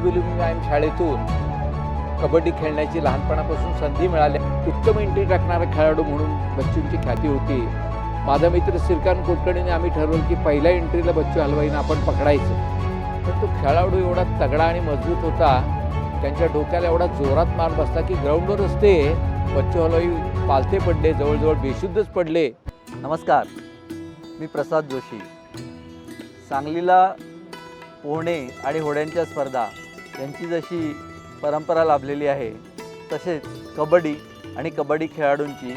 आदिबिलू व्यायाम शाळेतून कबड्डी खेळण्याची लहानपणापासून संधी मिळाली. उत्तम एंट्री टाकणारा खेळाडू म्हणून बच्चूंची ख्याती होती. माझा मित्र श्रीकांत कुलकर्णीने आम्ही ठरवलं की पहिल्या एंट्रीला बच्चू हलवाईनं आपण पकडायचं. पण तो खेळाडू एवढा तगडा आणि मजबूत होता त्यांच्या डोक्याला एवढा जोरात मार बसला की ग्राउंडवरच ते बच्चू हलवाई पालते पडले जवळजवळ बेशुद्धच पडले. नमस्कार. मी प्रसाद जोशी. सांगलीला पोहणे आणि होड्यांच्या स्पर्धा यांची जशी परंपरा लाभलेली आहे तसेच कबड्डी आणि कबड्डी खेळाडूंची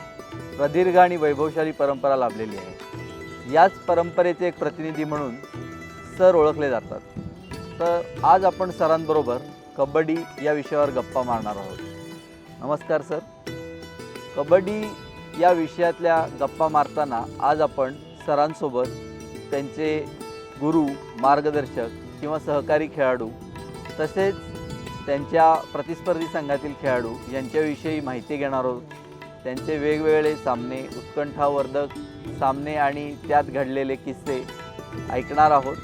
प्रदीर्घ आणि वैभवशाली परंपरा लाभलेली आहे. याच परंपरेचे एक प्रतिनिधी म्हणून सर ओळखले जातात. तर आज आपण सरांबरोबर कबड्डी या विषयावर गप्पा मारणार आहोत. नमस्कार सर. कबड्डी या विषयातल्या गप्पा मारताना आज आपण सरांसोबत त्यांचे गुरु मार्गदर्शक किंवा सहकारी खेळाडू तसेच त्यांच्या प्रतिस्पर्धी संघातील खेळाडू यांच्याविषयी माहिती घेणार आहोत. त्यांचे वेगवेगळे सामने उत्कंठावर्धक सामने आणि त्यात घडलेले किस्से ऐकणार आहोत.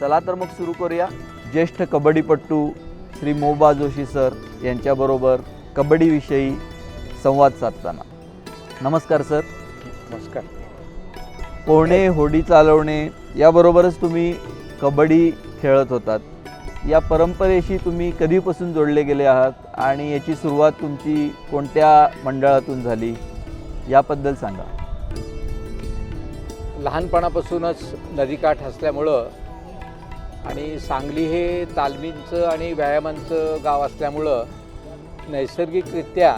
चला तर मग सुरू करूया. ज्येष्ठ कबड्डीपट्टू श्री मोबा जोशी सर यांच्याबरोबर कबड्डीविषयी संवाद साधताना. नमस्कार सर. नमस्कार. पोहणे होडी चालवणे याबरोबरच तुम्ही कबड्डी खेळत होतात. या परंपरेशी तुम्ही कधीपासून जोडले गेले आहात आणि याची सुरुवात तुमची कोणत्या मंडळातून झाली याबद्दल सांगा. लहानपणापासूनच नदीकाठ असल्यामुळं आणि सांगली हे तालमींचं आणि व्यायामांचं गाव असल्यामुळं नैसर्गिकरित्या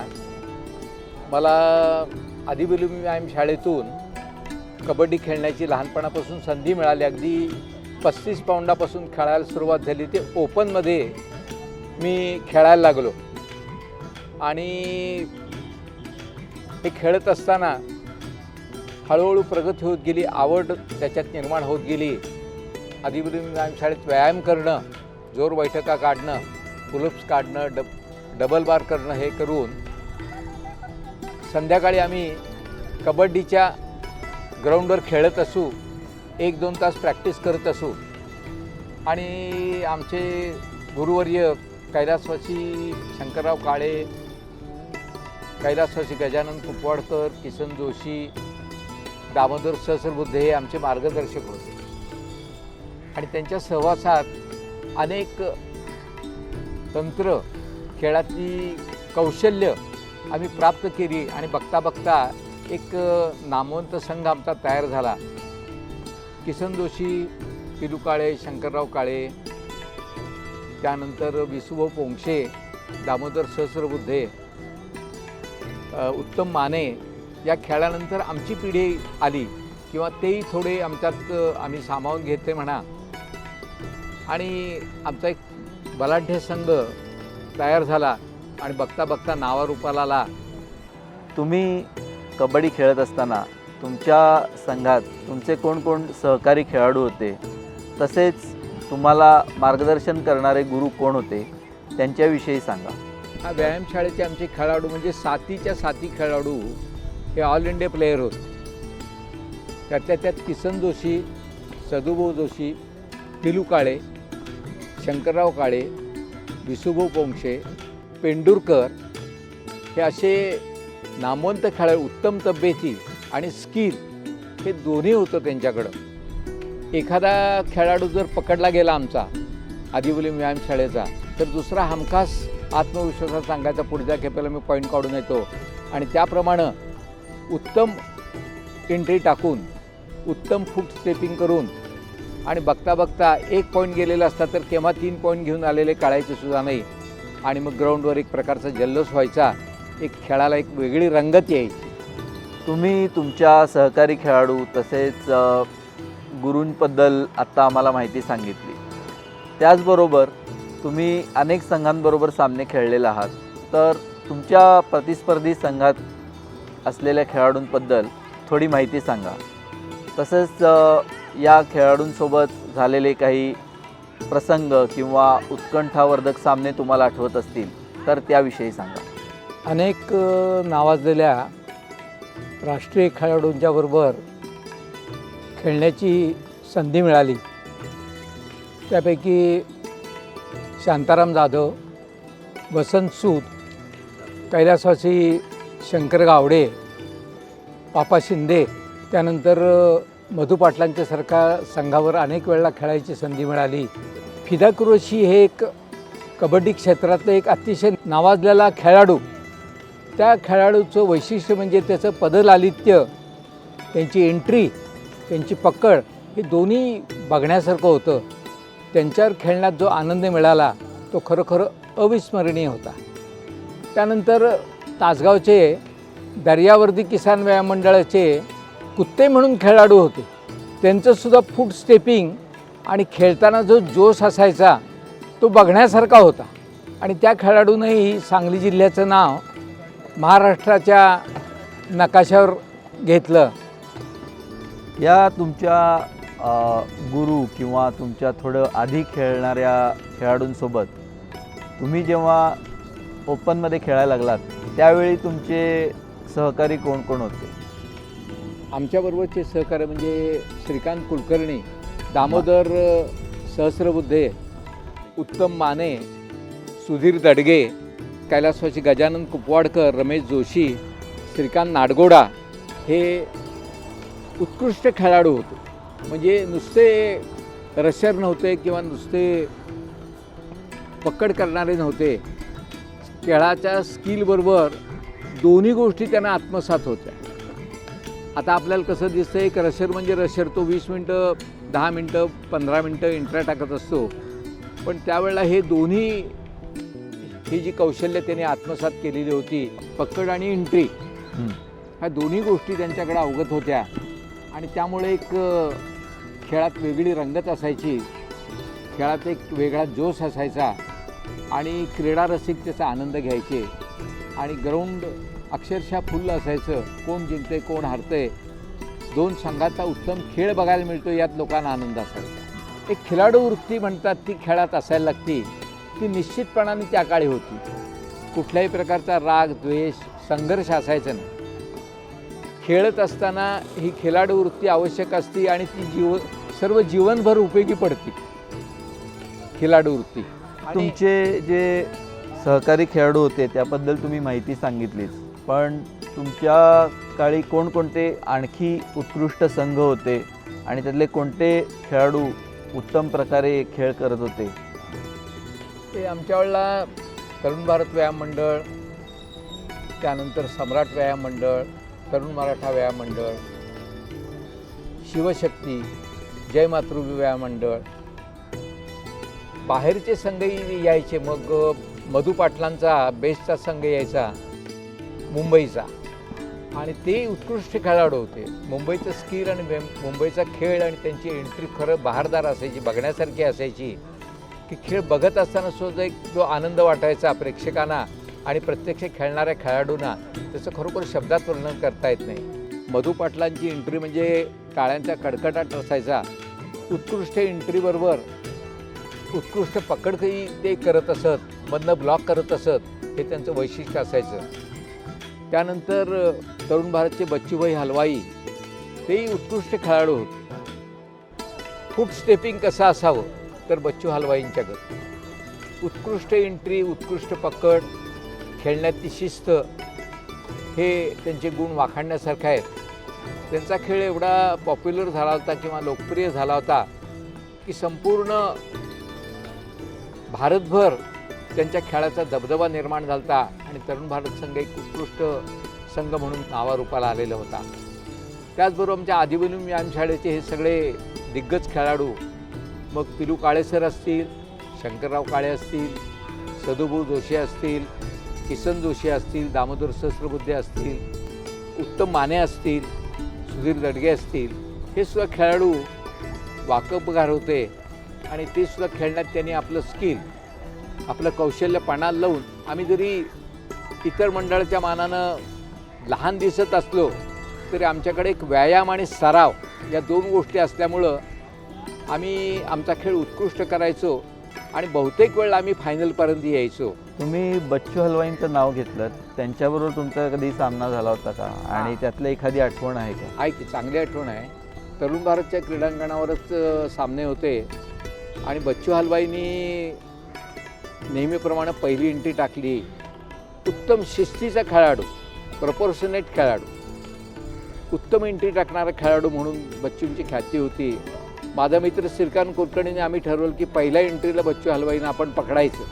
मला आदिबिलू व्यायाम शाळेतून कबड्डी खेळण्याची लहानपणापासून संधी मिळाली. अगदी पस्तीस पाऊंडापासून खेळायला सुरुवात झाली. ते ओपनमध्ये मी खेळायला लागलो. आणि हे खेळत असताना हळूहळू प्रगती होत गेली आवड त्याच्यात निर्माण होत गेली. आदिबिलू व्यायामशाळेत व्यायाम करणं जोर बैठका काढणं पुलप्स काढणं डब डबल बार करणं हे करून संध्याकाळी आम्ही कबड्डीच्या ग्राउंडवर खेळत असू एक दोन तास प्रॅक्टिस करत असू. आणि आमचे गुरुवर्य कैलासवासी शंकरराव काळे कैलासवासी गजानन कुपवाडकर किसन जोशी दामोदर सहस्रबुद्धे हे आमचे मार्गदर्शक होते. आणि त्यांच्या सहवासात अनेक तंत्र खेळातली कौशल्य आम्ही प्राप्त केली आणि बघता बघता एक नामवंत संघ आमचा तयार झाला. किसन जोशी पिलू काळे शंकरराव काळे त्यानंतर विसुभाऊ पोंक्षे दामोदर सहस्रबुद्धे उत्तम माने या खेळानंतर आमची पिढी आली किंवा तेही थोडे आमच्यात आम्ही सामावून घेते म्हणा. आणि आमचा एक बलाढ्य संघ तयार झाला आणि बघता बघता नावारूपाला आला. तुम्ही कबड्डी खेळत असताना तुमच्या संघात तुमचे कोण कोण सहकारी खेळाडू होते तसेच तुम्हाला मार्गदर्शन करणारे गुरु कोण होते त्यांच्याविषयी सांगा. हा व्यायामशाळेचे आमचे खेळाडू म्हणजे सातीच्या साती खेळाडू हे ऑल इंडिया प्लेयर होते. त्यातल्या त्यात किसन जोशी सदुभाऊ जोशी पिलू काळे शंकरराव काळे विसुभाऊ पोंक्षे पेंडुरकर हे असे नामवंत खेळाडू उत्तम तब्येती आणि स्किल हे दोन्ही होतं त्यांच्याकडं. एखादा खेळाडू जर पकडला गेला आमचा आदिवली व्यायामशाळेचा तर दुसरा हमखास आत्मविश्वासात सांगायचा पुढच्या खेपेला मी पॉईंट काढून येतो. आणि त्याप्रमाणे उत्तम एंट्री टाकून उत्तम फूट स्टेपिंग करून आणि बघता बघता एक पॉईंट गेलेला असता तर केव्हा तीन पॉईंट घेऊन आलेले काढायचे सुद्धा नाही. आणि मग ग्राउंडवर एक प्रकारचा जल्लोष व्हायचा. एक खेळाला एक वेगळी रंगत यायची. तुम्ही तुमच्या सहकारी खेळाडू तसेच गुरूंबद्दल आत्ता आम्हाला माहिती सांगितली. त्याचबरोबर तुम्ही अनेक संघांबरोबर सामने खेळलेला आहात. तर तुमच्या प्रतिस्पर्धी संघात असलेल्या खेळाडूंबद्दल थोडी माहिती सांगा. तसेच या खेळाडूंसोबत झालेले काही प्रसंग किंवा उत्कंठावर्धक सामने तुम्हाला आठवत असतील तर त्याविषयी सांगा. अनेक नावाजलेल्या राष्ट्रीय खेळाडूंच्या बरोबर खेळण्याची संधी मिळाली. त्यापैकी शांताराम जाधव वसंत सूद कैलासवासी शंकर गावडे पापा शिंदे त्यानंतर मधु पाटलांच्या सारख्या संघावर अनेक वेळेला खेळायची संधी मिळाली. फिदा कुरोशी हे एक कबड्डी क्षेत्रातलं एक अतिशय नावाजलेला खेळाडू त्या खेळाडूचं वैशिष्ट्य म्हणजे त्याचं पदलालित्य त्यांची एंट्री त्यांची पकड हे दोन्ही बघण्यासारखं होतं. त्यांच्यावर खेळण्यात जो आनंद मिळाला तो खरोखर अविस्मरणीय होता. त्यानंतर तासगावचे दर्यावर्दी किसान व्यायाम मंडळाचे कुत्ते म्हणून खेळाडू होते. त्यांचंसुद्धा फूट स्टेपिंग आणि खेळताना जो जोश असायचा तो बघण्यासारखा होता. आणि त्या खेळाडूनंही सांगली जिल्ह्याचं नाव महाराष्ट्राच्या नकाशावर घेतलं. या तुमच्या गुरु किंवा तुमच्या थोडं आधी खेळणाऱ्या खेळाडूंसोबत तुम्ही जेव्हा ओपनमध्ये खेळायला लागलात त्यावेळी तुमचे सहकारी कोण कोण होते? आमच्याबरोबरचे सहकार्य म्हणजे श्रीकांत कुलकर्णी दामोदर सहस्रबुद्धे उत्तम माने सुधीर दडगे कैलासवासी गजानन कुपवाडकर रमेश जोशी श्रीकांत नाडगोडा हे उत्कृष्ट खेळाडू होते. म्हणजे नुसते रशर नव्हते किंवा नुसते पकड करणारे नव्हते. खेळाच्या स्किलबरोबर दोन्ही गोष्टी त्यांना आत्मसात होत्या. आता आपल्याला कसं दिसतं एक रशर म्हणजे रशर तो वीस मिनटं दहा मिनटं पंधरा मिनटं इंट्रा टाकत असतो. पण त्यावेळेला हे दोन्ही ही जी कौशल्य त्याने आत्मसात केलेली होती पकड आणि एंट्री. ह्या दोन्ही गोष्टी त्यांच्याकडे अवगत होत्या. आणि त्यामुळे एक खेळात वेगळी रंगत असायची. खेळात एक वेगळा जोश असायचा आणि क्रीडा रसिक त्याचा आनंद घ्यायचे. आणि ग्राउंड अक्षरशः फुल्ल असायचं. कोण जिंकते कोण हारते दोन संघाचा उत्तम खेळ बघायला मिळतो यात लोकांना आनंद असायचा. एक खेळाडू वृत्ती म्हणतात ती खेळात असायला लागती. ती निश्चितपणाने त्या काळी होती. कुठल्याही प्रकारचा राग द्वेष संघर्ष असायचा नाही. खेळत असताना ही खेळाडू वृत्ती आवश्यक असती आणि ती जीव सर्व जीवनभर उपयोगी पडते. खेळाडू वृत्ती. तुमचे जे सहकारी खेळाडू होते त्याबद्दल तुम्ही माहिती सांगितलीच. पण तुमच्या काळी कोणकोणते आणखी उत्कृष्ट संघ होते आणि त्यातले कोणते खेळाडू उत्तम प्रकारे खेळ करत होते? ते आमच्या वेळेला तरुण भारत व्यायाम मंडळ त्यानंतर सम्राट व्यायाम मंडळ तरुण मराठा व्यायाम मंडळ शिवशक्ती जय मातृभूमी व्यायाम मंडळ. बाहेरचे संघही यायचे मग मधु पाटलांचा बेस्टचा संघ यायचा मुंबईचा. आणि ते उत्कृष्ट खेळाडू होते. मुंबईचं स्किल आणि मुंबईचा खेळ आणि त्यांची एंट्री खरं बहारदार असायची बघण्यासारखी असायची. की खेळ बघत असताना सुद्धा एक जो आनंद वाटायचा प्रेक्षकांना आणि प्रत्यक्ष खेळणाऱ्या खेळाडूंना त्याचं खरोखर शब्दात वर्णन करता येत नाही. मधु पाटलांची एंट्री म्हणजे टाळ्यांचा कडकडाट असायचा. उत्कृष्ट एंट्रीबरोबर उत्कृष्ट पकडकही ते करत असत मधनं ब्लॉक करत असत हे त्यांचं वैशिष्ट्य असायचं. त्यानंतर तरुण भारतचे बच्चूभाई हलवाई तेही उत्कृष्ट खेळाडू होते. फूट स्टेपिंग कसं असावं? तर बच्चू हलवाईंच्याकडं उत्कृष्ट एंट्री उत्कृष्ट पकड खेळण्यातली शिस्त हे त्यांचे गुण वाखाणण्यासारखे आहेत. त्यांचा खेळ एवढा पॉप्युलर झाला होता किंवा लोकप्रिय झाला होता की संपूर्ण भारतभर त्यांच्या खेळाचा दबदबा निर्माण झाला होता आणि तरुण भारत संघ एक उत्कृष्ट संघ म्हणून नावारूपाला आलेला होता. त्याचबरोबर आमच्या आदिवनी व्यायामशाळेचे हे सगळे दिग्गज खेळाडू मग पिलू काळे सर असतील शंकरराव काळे असतील सदुभू जोशी असतील किसन जोशी असतील दामोदर सहस्रबुद्धे असतील उत्तम माने असतील सुधीर दडगे असतील हे सुद्धा खेळाडू वाकबगार होते. आणि ते सुद्धा खेळण्यात त्यांनी आपलं स्किल आपलं कौशल्य पणाला लावून आम्ही जरी इतर मंडळाच्या मानानं लहान दिसत असलो तरी आमच्याकडे एक व्यायाम आणि सराव या दोन गोष्टी असल्यामुळं आम्ही आमचा खेळ उत्कृष्ट करायचो आणि बहुतेक वेळ आम्ही फायनलपर्यंत यायचो. तुम्ही बच्चू हलवाईंचं नाव घेतलं. त्यांच्याबरोबर तुमचा कधी सामना झाला होता का? आणि त्यातलं एखादी आठवण आहे का? आहे की चांगली आठवण आहे. तरुण भारतच्या क्रीडांगणावरच सामने होते. आणि बच्चू हलवाईनी नेहमीप्रमाणे पहिली एंट्री टाकली. उत्तम शिस्तीचा खेळाडू प्रपोर्शनेट खेळाडू. उत्तम एंट्री टाकणारा खेळाडू म्हणून बच्चूंची ख्याती होती. माझा मित्र श्रीकांत कुलकर्णीने आम्ही ठरवलं की पहिल्या एंट्रीला बच्चू हलवाईनं आपण पकडायचं.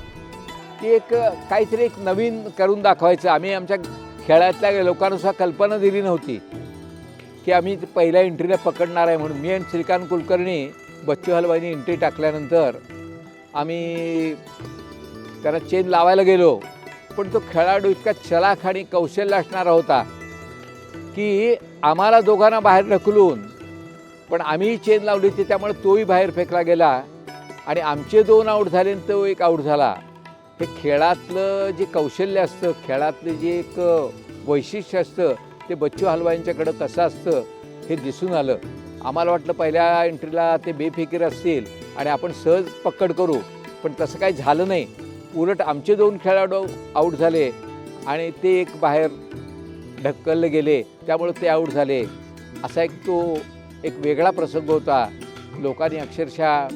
की एक काहीतरी एक नवीन करून दाखवायचं. आम्ही आमच्या खेळातल्या लोकांनुसार कल्पना दिली नव्हती की आम्ही पहिल्या एंट्रीला पकडणार आहे म्हणून. मी आणि श्रीकांत कुलकर्णी बच्चू हलवाईने एंट्री टाकल्यानंतर आम्ही त्याला चेन लावायला गेलो. पण तो खेळाडू इतका चलाख आणि कौशल्य असणारा होता की आम्हाला दोघांना बाहेर ढकलून पण आम्ही चेन लावली होती त्यामुळे तोही बाहेर फेकला गेला. आणि आमचे दोन आऊट झाले आणि तो एक आऊट झाला. हे खेळातलं जे कौशल्य असतं खेळातलं जे एक वैशिष्ट्य असतं ते बच्चू हलवाईंच्याकडं कसं असतं हे दिसून आलं. आम्हाला वाटलं पहिल्या एंट्रीला ते बेफिकीर असतील आणि आपण सहज पकड करू पण तसं काही झालं नाही. उलट आमचे दोन खेळाडू आऊट झाले आणि ते एक बाहेर ढकलले गेले त्यामुळे ते आऊट झाले. असा एक तो एक वेगळा प्रसंग होता. लोकांनी अक्षरशः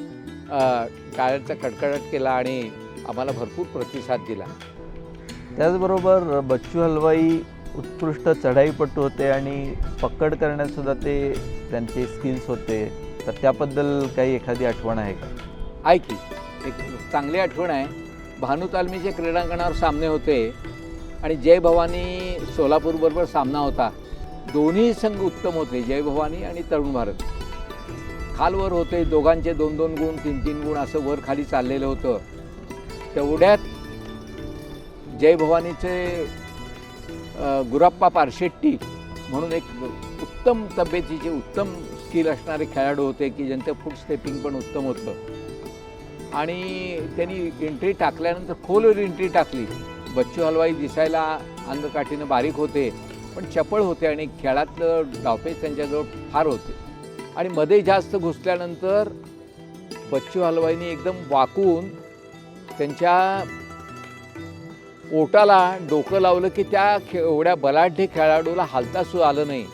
टाळ्यांचा कडकडाट केला आणि आम्हाला भरपूर प्रतिसाद दिला. त्याचबरोबर बच्चू हलवाई उत्कृष्ट चढाईपटू होते आणि पकड करण्यात सुद्धा ते त्यांचे स्किल्स होते. तर त्याबद्दल काही एखादी आठवण आहे का? आहे की. एक चांगली आठवण आहे. भानू तालमीचे क्रीडांगणावर सामने होते आणि जय भवानी सोलापूरबरोबर सामना होता. दोन्ही संघ उत्तम होते जय भवानी आणि तरुण भारत. खालवर होते दोघांचे दोन दोन गुण तीन तीन गुण असं वर खाली चाललेलं होतं. तेवढ्यात जय भवानीचे गुराप्पा पारशेट्टी म्हणून एक उत्तम तब्येतीचे उत्तम स्किल असणारे खेळाडू होते की ज्यांचं फूट स्टेपिंग पण उत्तम होतं. आणि त्यांनी एंट्री टाकल्यानंतर खोलवर एंट्री टाकली. बच्चू हलवाई दिसायला अंगकाठीनं बारीक होते. पण चपळ होते आणि खेळातलं डावपेच त्यांच्याजवळ फार होते. आणि मध्ये जास्त घुसल्यानंतर बच्चू हलवाईने एकदम वाकून त्यांच्या ओटाला डोकं लावलं की त्या खे एवढ्या बलाढ्य खेळाडूला हालता सुद्धा आलं नाही.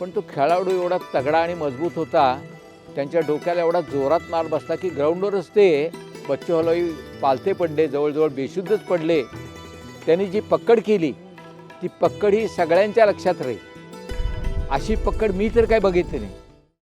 पण तो खेळाडू एवढा तगडा आणि मजबूत होता त्यांच्या डोक्याला एवढा जोरात मार बसला की ग्राउंडवरच ते बच्चू हलवाई पालते पडले जवळजवळ बेशुद्धच पडले. त्यांनी जी पकड केली ती पकड ही सगळ्यांच्या लक्षात राहील. अशी पकड मी तर काय बघितली नाही.